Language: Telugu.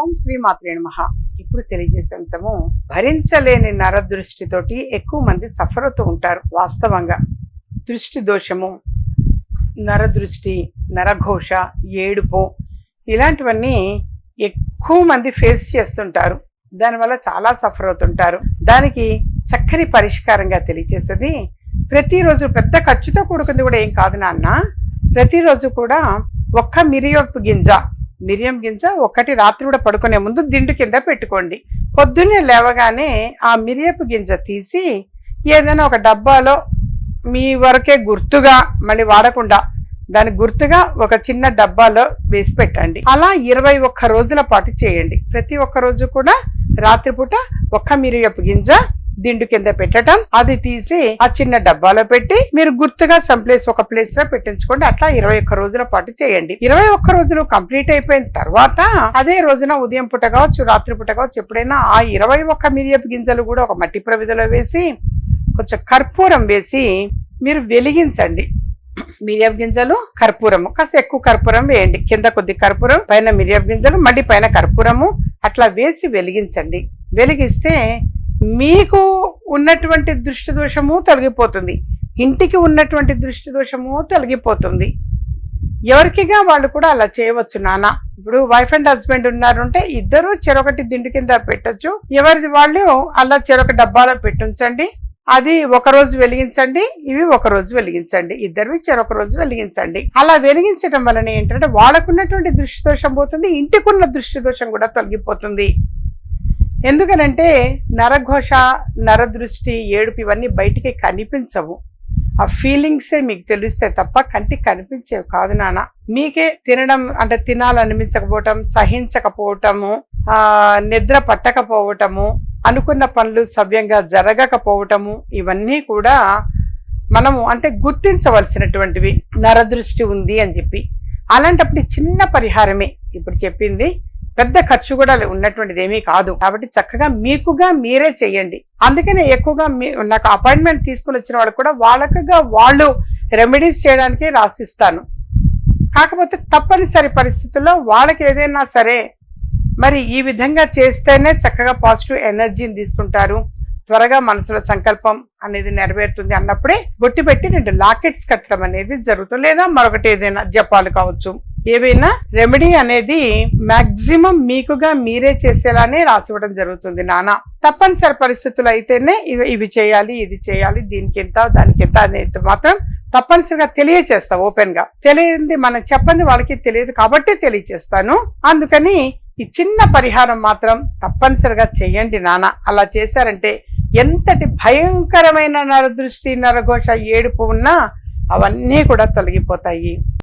ఓం శ్రీ మాత్రే నమ. ఇప్పుడు తెలియజేసే అంశము భరించలేని నరదృష్టితోటి ఎక్కువ మంది సఫర్ అవుతూ ఉంటారు వాస్తవంగా. దృష్టి దోషము నరదృష్టి నరఘోష ఏడుపు ఇలాంటివన్నీ ఎక్కువ మంది ఫేస్ చేస్తుంటారు. దానివల్ల చాలా సఫర్ అవుతుంటారు దానికి చక్కని పరిష్కారంగా తెలియజేసేది ప్రతిరోజు పెద్ద ఖర్చుతో కూడుకుంది కూడా ఏం కాదు నాన్న. ప్రతిరోజు కూడా ఒక్క మిరియపు గింజ మిరియం గింజ ఒకటి రాత్రి కూడా పడుకునే ముందు దిండు కింద పెట్టుకోండి. పొద్దున్నే లేవగానే ఆ మిరియపు గింజ తీసి ఏదైనా ఒక డబ్బాలో మీ వరకే గుర్తుగా మళ్ళీ వాడకుండా దాని గుర్తుగా ఒక చిన్న డబ్బాలో వేసి పెట్టండి. అలా ఇరవై ఒక్క రోజుల పాటు చేయండి. ప్రతి ఒక్క రోజు కూడా రాత్రిపూట ఒక్క మిరియపు గింజ దిండు కింద పెట్టడం అది తీసి ఆ చిన్న డబ్బాలో పెట్టి మీరు గుర్తుగా సమ్ ప్లేస్ ఒక ప్లేస్లో పెట్టించుకోండి. అట్లా ఇరవై ఒక్క రోజుల పాటు చేయండి. ఇరవై ఒక్క రోజులు కంప్లీట్ అయిపోయిన తర్వాత అదే రోజున ఉదయం పూట కావచ్చు రాత్రి పూట కావచ్చు ఎప్పుడైనా ఆ ఇరవై ఒక్క మిరియపు గింజలు కూడా ఒక మట్టి ప్రవిధిలో వేసి కొంచెం కర్పూరం వేసి మీరు వెలిగించండి. మిరియపు గింజలు కర్పూరము కాస్త ఎక్కువ కర్పూరం వేయండి. కింద కొద్ది కర్పూరం పైన మిరియపు గింజలు మళ్ళీ పైన కర్పూరము అట్లా వేసి వెలిగించండి. వెలిగిస్తే మీకు ఉన్నటువంటి దృష్టి దోషము తొలగిపోతుంది. ఇంటికి ఉన్నటువంటి దృష్టి దోషము తొలగిపోతుంది. ఎవరికిగా వాళ్ళు కూడా అలా చేయవచ్చు నాన్న. ఇప్పుడు వైఫ్ అండ్ హస్బెండ్ ఉన్నారంటే ఇద్దరు చెరొకటి దిండు కింద పెట్టచ్చు. ఎవరిది వాళ్ళు అలా చెరొక డబ్బాలో పెట్టించండి. అది ఒక రోజు వెలిగించండి ఇవి ఒక రోజు వెలిగించండి. ఇద్దరివి చెరొక రోజు వెలిగించండి. అలా వెలిగించడం వలన ఏంటంటే వాళ్ళకున్నటువంటి దృష్టి దోషం పోతుంది ఇంటికున్న దృష్టి దోషం కూడా తొలగిపోతుంది. ఎందుకనంటే నరఘోష నరదృష్టి ఏడుపు ఇవన్నీ బయటికి కనిపించవు. ఆ ఫీలింగ్సే మీకు తెలిస్తే తప్ప కంటికి కనిపించేవి కాదు నాన్న. మీకే తినడం అంటే తినాలనిపించకపోవటం సహించకపోవటము ఆ నిద్ర పట్టకపోవటము అనుకున్న పనులు సవ్యంగా జరగకపోవటము ఇవన్నీ కూడా మనము అంటే గుర్తించవలసినటువంటివి. నరదృష్టి ఉంది అని చెప్పి. అలాంటప్పుడు చిన్న పరిహారమే. ఇప్పుడు చెప్పింది పెద్ద ఖర్చు కూడా ఉన్నటువంటిది ఏమీ కాదు. కాబట్టి చక్కగా మీకుగా మీరే చేయండి. అందుకనే ఎక్కువగా మీ నాకు అపాయింట్మెంట్ తీసుకుని వచ్చిన వాళ్ళు కూడా వాళ్ళకుగా వాళ్ళు రెమెడీస్ చేయడానికి రాసిస్తాను. కాకపోతే తప్పనిసరి పరిస్థితుల్లో వాళ్ళకి ఏదైనా సరే మరి ఈ విధంగా చేస్తేనే చక్కగా పాజిటివ్ ఎనర్జీని తీసుకుంటారు. త్వరగా మనసులో సంకల్పం అనేది నెరవేరుతుంది అన్నప్పుడే బొట్టి పెట్టి రెండు లాకెట్స్ కట్టడం అనేది జరుగుతుంది. లేదా మరొకటి ఏదైనా జపాలు కావచ్చు. ఏవైనా రెమెడీ అనేది మాక్సిమం మీకుగా మీరే చేసేలానే రాసివ్వడం జరుగుతుంది నాన్న తప్పనిసరి పరిస్థితులు అయితేనే ఇవి ఇవి చేయాలి ఇది చేయాలి దీనికి ఎంత దానికి ఎంత అనేది మాత్రం తప్పనిసరిగా తెలియచేస్తా ఓపెన్గా తెలియంది మనం చెప్పండి వాళ్ళకి తెలియదు కాబట్టి తెలియచేస్తాను. అందుకని ఈ చిన్న పరిహారం మాత్రం తప్పనిసరిగా చెయ్యండి నాన్న అలా చేశారంటే ఎంతటి భయంకరమైన నరదృష్టి నరఘోష ఏడుపు ఉన్నా అవన్నీ కూడా తొలగిపోతాయి.